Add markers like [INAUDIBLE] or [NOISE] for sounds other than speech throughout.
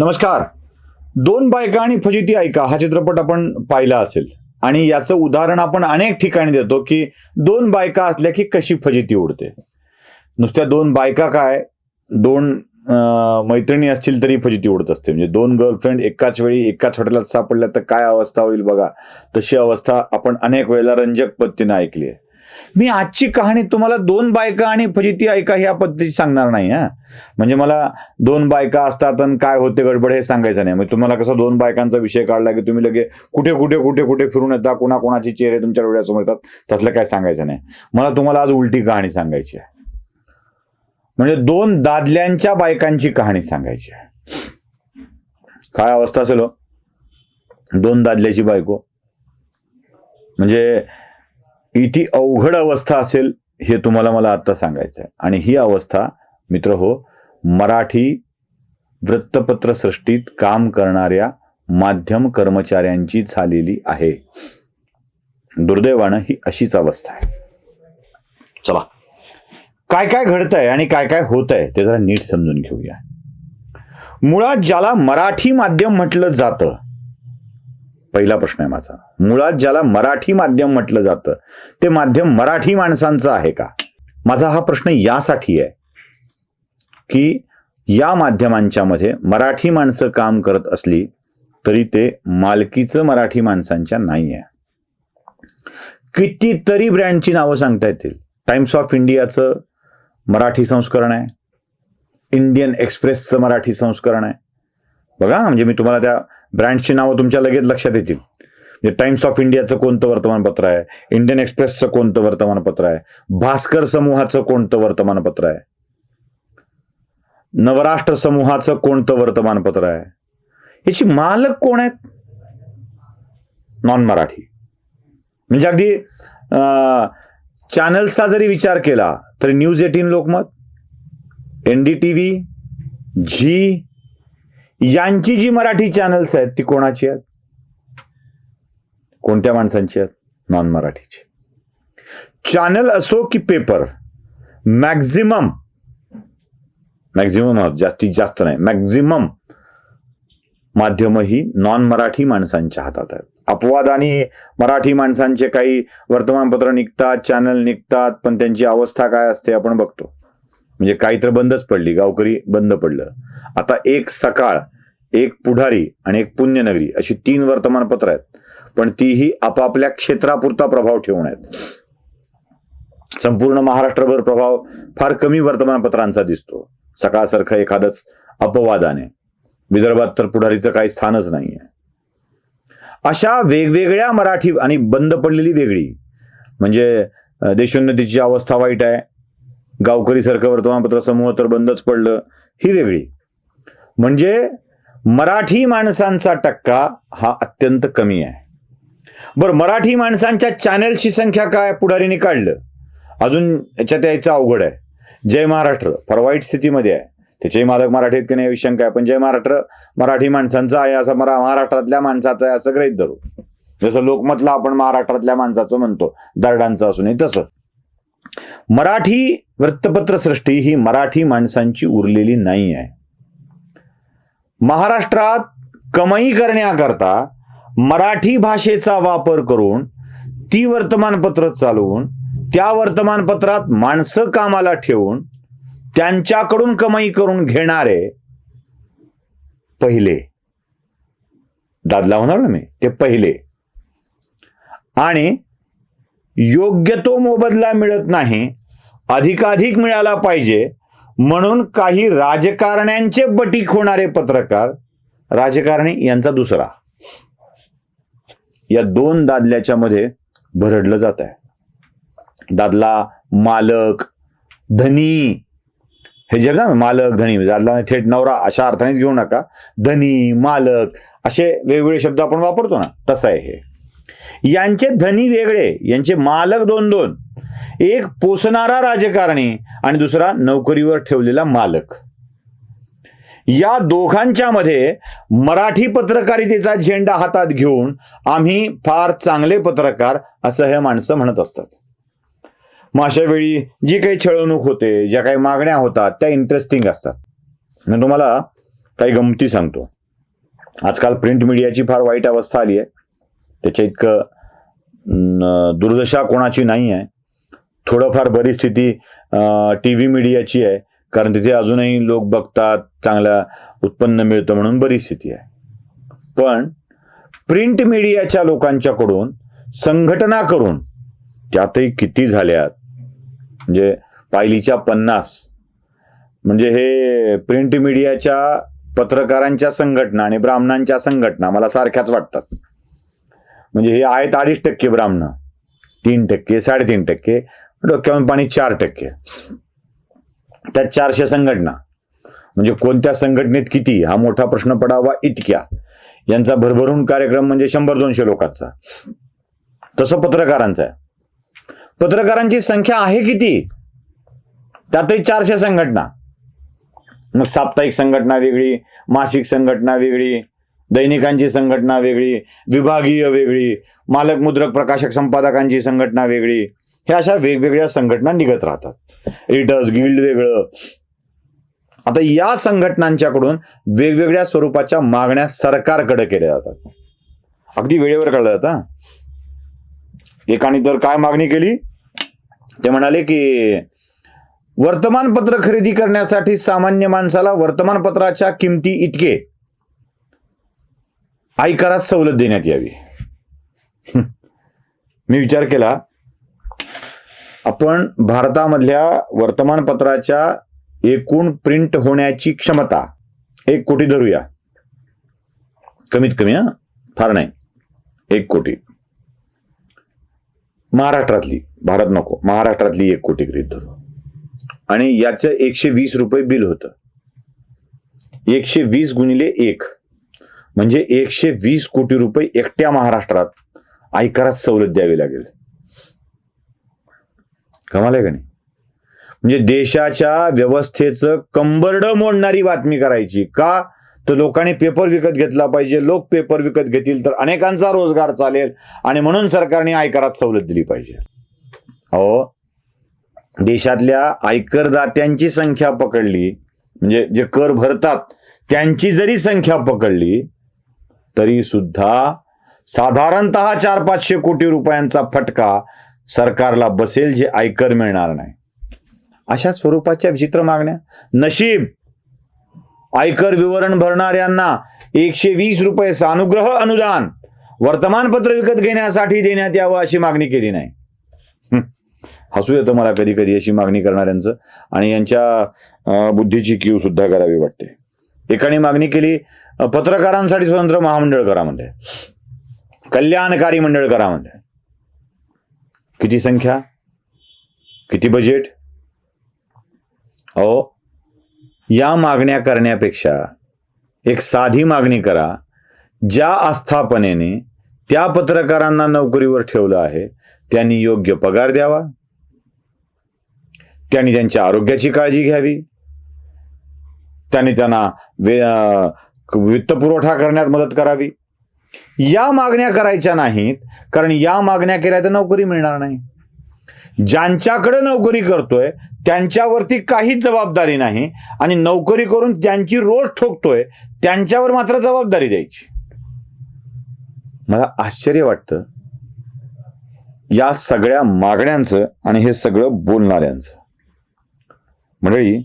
नमस्कार. दोन बायका आणि फजिती ऐका हा चित्रपट आपण पाहिला असेल. आणि याचं उदाहरण आपण अनेक ठिकाणी देतो की दोन बायका असल्या की कशी फजिती उडते. नुसत्या दोन बायका काय? दोन मैत्रिणी असतील तरी फजिती उडत असते. म्हणजे दोन गर्लफ्रेंड एकाच वेळी एकाच हॉटेलात सापडल्या तर काय अवस्था होईल बघा. तशी अवस्था आपण अनेक वेळेला रंजक पद्धतीने ऐकली आहे. मी आजची कहाणी तुम्हाला दोन बायका आणि फजिती ऐका ह्या पद्धतीची सांगणार नाही हा. म्हणजे मला दोन बायका असतात आणि काय होते गडबड हे सांगायचं नाही. म्हणजे तुम्हाला कसं दोन बायकांचा विषय काढला की तुम्ही लगे कुठे कुठे कुठे कुठे फिरून येता कोणाकोणाचे चेहरे तुमच्या डोळ्यासमोर येतात तसलं काय सांगायचं नाही. मला तुम्हाला आज उलटी कहाणी सांगायची आहे. म्हणजे दोन दादल्यांच्या बायकांची कहाणी सांगायची आहे. काय अवस्था असेल हो? दोन दादल्याची बायको. म्हणजे इथे अवघड अवस्था असेल हे तुम्हाला मला आत्ता सांगायचं आहे. आणि ही अवस्था मित्र हो मराठी वृत्तपत्र सृष्टीत काम करणाऱ्या माध्यम कर्मचाऱ्यांची झालेली आहे. दुर्दैवानं ही अशीच अवस्था आहे. चला. काय काय घडतंय आणि काय काय होत आहे ते जरा नीट समजून घेऊया. मुळात ज्याला मराठी माध्यम म्हटलं जातं पहिला प्रश्न आहे माझा. मुळात ज्याला मराठी माध्यम म्हटलं जातं ते माध्यम मराठी माणसांचं आहे का? माझा हा प्रश्न यासाठी आहे की या माध्यमांच्या मध्ये मराठी माणसं काम करत असली तरी ते मालकीचं मराठी माणसांच्या नाही आहे कितीतरी ब्रँडची नावं सांगता येतील. टाइम्स ऑफ इंडियाचं मराठी संस्करण आहे. इंडियन एक्सप्रेसचं मराठी संस्करण आहे. बघा म्हणजे मी तुम्हाला त्या ब्रँडची नावं तुमच्या लगेच लक्षात येतील. म्हणजे टाइम्स ऑफ इंडियाचं कोणतं वर्तमानपत्र आहे? इंडियन एक्सप्रेसचं कोणतं वर्तमानपत्र आहे? भास्कर समूहाचं कोणतं वर्तमानपत्र आहे? नवराष्ट्र समूहाचं कोणतं वर्तमानपत्र आहे? याची मालक कोण आहेत? नॉन मराठी. म्हणजे अगदी चॅनल्सचा जरी विचार केला तरी news eighteen Lokmat N D T V Zee यांची जी मराठी चॅनल्स आहेत ती कोणाची आहेत? कोणत्या माणसांची आहेत? नॉन मराठीची. चॅनल असो की पेपर मॅक्झिमम मॅक्झिमम जास्तीत जास्त नाही मॅक्झिमम माध्यम ही नॉन मराठी माणसांच्या हातात आहेत. अपवाद आणि मराठी माणसांचे काही वर्तमानपत्र निघतात चॅनल निघतात पण त्यांची अवस्था काय असते आपण बघतो. म्हणजे काही तर बंदच पडली गावकरी बंद पडलं. आता एक सकाळ एक पुढारी आणि एक पुण्यनगरी अशी तीन वर्तमानपत्र आहेत. पण तीही आपापल्या क्षेत्रापुरता प्रभाव ठेवून आहेत. संपूर्ण महाराष्ट्रभर प्रभाव फार कमी वर्तमानपत्रांचा दिसतो. सकाळसारखं एखादंच अपवादाने. विदर्भात तर पुढारीचं काही स्थानच नाही आहे अशा वेगवेगळ्या मराठी आणि बंद पडलेली वेगळी. म्हणजे देशोन्नतीची अवस्था वाईट आहे. गावकरीसारखं वर्तमानपत्र समूह तर बंदच पडलं. ही वेगळी. म्हणजे मराठी माणसांचा टक्का हा अत्यंत कमी आहे. बरं मराठी माणसांच्या चॅनेलची संख्या काय पुढारीने काढलं? अजून याच्यात यायचं अवघड आहे. जय महाराष्ट्र फार वाईट स्थितीमध्ये आहे. त्याचेही मालक मराठी की नाही शंका आहे. पण जय महाराष्ट्र मराठी माणसांचं आहे असं मरा महाराष्ट्रातल्या माणसाचं आहे असं गृहीत धरू. जसं लोकमतला आपण महाराष्ट्रातल्या माणसाचं म्हणतो. दरडांचं असूनही तसं. मराठी वृत्तपत्र सृष्टी ही मराठी माणसांची उरलेली नाही आहे. महाराष्ट्रात कमाई करण्याकरता मराठी भाषेचा वापर करून ती वर्तमानपत्र चालवून त्या वर्तमानपत्रात माणसं कामाला ठेवून त्यांच्याकडून कमाई करून घेणारे पहिले. दादला होणार ना मी? ते पहिले. आणि योग्य तो मोबदला मिळत नाही अधिकाधिक मिळाला पाहिजे म्हणून काही राजकारण्यांचे बटीक होणारे पत्रकार राजकारणी यांचा दुसरा. या दोन दादल्याच्या मध्ये भरडलं जात आहे. दादला मालक धनी हे जे ना मालक धनी म्हणजे दादला म्हणजे थेट नवरा अशा अर्थानेच घेऊ नका. धनी मालक असे वेगवेगळे शब्द आपण वापरतो ना तसं आहे हे. यांचे धनी वेगळे यांचे मालक दोन दोन. एक पोसणारा राजकारणी आणि दुसरा नोकरीवर ठेवलेला मालक. या दोघांच्या मध्ये मराठी पत्रकारितेचा झेंडा हातात घेऊन आम्ही फार चांगले पत्रकार असं हे माणसं म्हणत असतात. मग अशा वेळी जी काही छळवणूक होते ज्या काही मागण्या होतात त्या इंटरेस्टिंग असतात. मी तुम्हाला काही गमती सांगतो. आजकाल प्रिंट मीडियाची फार वाईट अवस्था आली आहे. त्याच्या इतकं दुर्दशा कोणाची नाही आहे थोडंफार बरी स्थिती टी व्ही मीडियाची आहे. कारण तिथे अजूनही लोक बघतात चांगलं उत्पन्न मिळतं म्हणून बरी स्थिती आहे. पण प्रिंट मीडियाच्या लोकांच्याकडून संघटना करून त्यातही किती झाल्यात? म्हणजे पायलीच्या पन्नास. म्हणजे हे प्रिंट मीडियाच्या पत्रकारांच्या संघटना आणि ब्राह्मणांच्या संघटना मला सारख्याच वाटतात. म्हणजे हे आहेत अडीच टक्के ब्राह्मण. तीन टक्के साडेतीन टक्के डोक्यावरून पाणी चार टक्के. त्यात चारशे संघटना म्हणजे कोणत्या संघटनेत किती हा मोठा प्रश्न पडावा इतक्या. यांचा भरभरून कार्यक्रम म्हणजे शंभर दोनशे लोकांचा. तसं पत्रकारांचा आहे. पत्रकारांची संख्या आहे किती? त्यातही चारशे संघटना. मग साप्ताहिक संघटना वेगळी मासिक संघटना वेगळी दैनिकांची संघटना वेगळी विभागीय वेगळी मालक मुद्रक प्रकाशक संपादकांची संघटना वेगळी ह्या अशा वेगवेगळ्या संघटना निघत राहतात. एडिटर्स गिल्ड वेगळं. आता या संघटनांच्याकडून वेगवेगळ्या स्वरूपाच्या मागण्या सरकारकडे केल्या जातात. अगदी वेळेवर कळलं जातं एकाने तर काय मागणी केली? ते म्हणाले की वर्तमानपत्र खरेदी करण्यासाठी सामान्य माणसाला वर्तमानपत्राच्या किमती इतके. आयकरात सवलत देण्यात यावी. [LAUGHS] मी विचार केला आपण भारतामधल्या वर्तमानपत्राच्या एकूण प्रिंट होण्याची क्षमता एक कोटी धरूया. कमीत कमी हा? फार नाही. एक कोटी. महाराष्ट्रातली भारत नको. महाराष्ट्रातली एक कोटी गृहित धरू. आणि याचं एकशे वीस रुपये बिल होतं. एकशे वीस गुणिले एक. म्हणजे एकशे वीस कोटी रुपये एकट्या महाराष्ट्रात आयकरात सवलत द्यावी लागेल. कमाल आहे का नाही? म्हणजे देशाच्या व्यवस्थेचं कंबरड मोडणारी बातमी करायची का? तर लोकांनी पेपर विकत घेतला पाहिजे. लोक पेपर विकत घेतील तर अनेकांचा रोजगार चालेल आणि म्हणून सरकारने आयकरात सवलत दिली पाहिजे. हो देशातल्या आयकरदात्यांची संख्या पकडली म्हणजे जे कर भरतात त्यांची जरी संख्या पकडली तरी सुद्धा साधारणत चार पाचशे कोटी रुपयांचा फटका सरकारला बसेल जे आयकर मिळणार नाही. अशा स्वरूपाच्या विचित्र मागण्या. नशीब आयकर विवरण भरणाऱ्यांना एकशे वीस रुपये सानुग्रह अनुदान वर्तमानपत्र विकत घेण्यासाठी देण्यात यावं अशी मागणी केली नाही. हसू येतं मला कधी कधी अशी मागणी करणाऱ्यांचं आणि यांच्या बुद्धीची कीव सुद्धा करावी वाटते. एकाने मागणी केली पत्रकारांसाठी स्वतंत्र महामंडळ करा म्हणते. कल्याणकारी मंडळ करा म्हणते. किती संख्या? किती बजेट अहो या मागण्या करण्यापेक्षा एक साधी मागणी करा ज्या आस्थापनेने त्या पत्रकारांना नोकरीवर ठेवलं आहे त्यांनी योग्य पगार द्यावा. त्यांनी त्यांच्या आरोग्याची काळजी घ्यावी. त्यांनी त्यांना वे वित्तपुरवठा करण्यात मदत करावी. या मागण्या करायच्या नाहीत कारण या मागण्या केल्या तर नोकरी मिळणार नाही. ज्यांच्याकडे नोकरी करतोय त्यांच्यावरती काहीच जबाबदारी नाही आणि नोकरी करून त्यांची रोज ठोकतोय त्यांच्यावर मात्र जबाबदारी द्यायची. मला आश्चर्य वाटतं या सगळ्या मागण्यांचं आणि हे सगळं बोलणाऱ्यांचं. मंडळी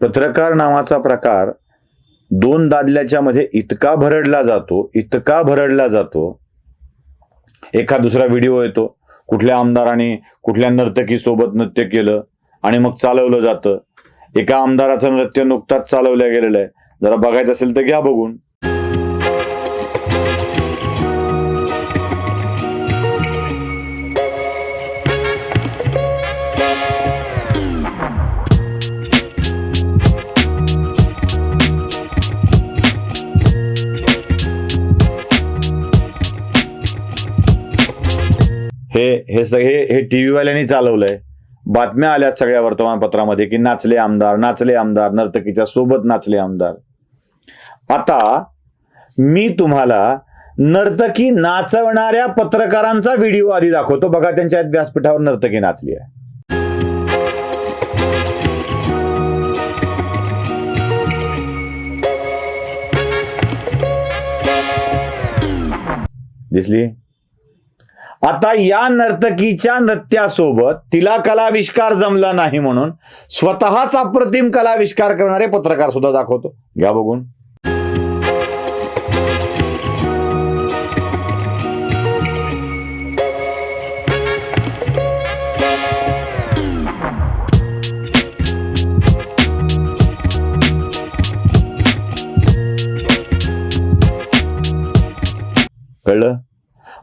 पत्रकार नावाचा प्रकार दोन दादल्याच्या मध्ये इतका भरडला जातो इतका भरडला जातो. एका दुसरा व्हिडिओ येतो कुठल्या आमदाराने कुठल्या नर्तकी सोबत नृत्य केलं आणि मग चालवलं जातं. एका आमदाराचं नृत्य नुकताच चालवलं गेलेलं आहे. जरा बघायचं असेल तर घ्या बघून. हे सगळे हे टी व्हीवाल्यांनी चालवलंय. बातम्या आल्या सगळ्या वर्तमानपत्रामध्ये की नाचले आमदार नाचले आमदार नर्तकीच्या सोबत नाचले आमदार. आता मी तुम्हाला नर्तकी नाचवणाऱ्या पत्रकारांचा व्हिडिओ आधी दाखवतो. बघा त्यांच्या व्यासपीठावर नर्तकी नाचली आहे. दिसली? आता या नर्तकीच्या नृत्यासोबत तिला कलाविष्कार जमला नाही म्हणून स्वतःच अप्रतिम कलाविष्कार करणारे पत्रकार सुद्धा दाखवतो. घ्या बघून.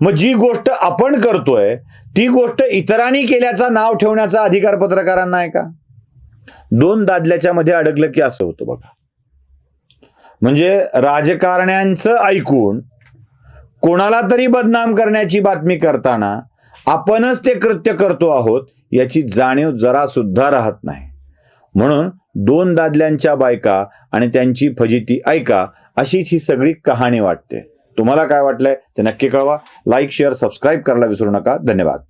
मग जी गोष्ट आपण करतोय ती गोष्ट इतरांनी केल्याचा नाव ठेवण्याचा अधिकार पत्रकारांना आहे का? दोन दादल्याच्या मध्ये अडकलं की असं होतं बघा. म्हणजे राजकारण्यांचं ऐकून कोणाला तरी बदनाम करण्याची बातमी करताना आपणच ते कृत्य करतो आहोत याची जाणीव जरा सुद्धा राहत नाही. म्हणून दोन दादल्यांच्या बायका आणि त्यांची फजिती ऐका अशीच ही सगळी कहाणी वाटते. तुम्हाला काय वाटलंय ते नक्की कळवा. लाईक शेअर सबस्क्राईब करायला विसरू नका. धन्यवाद.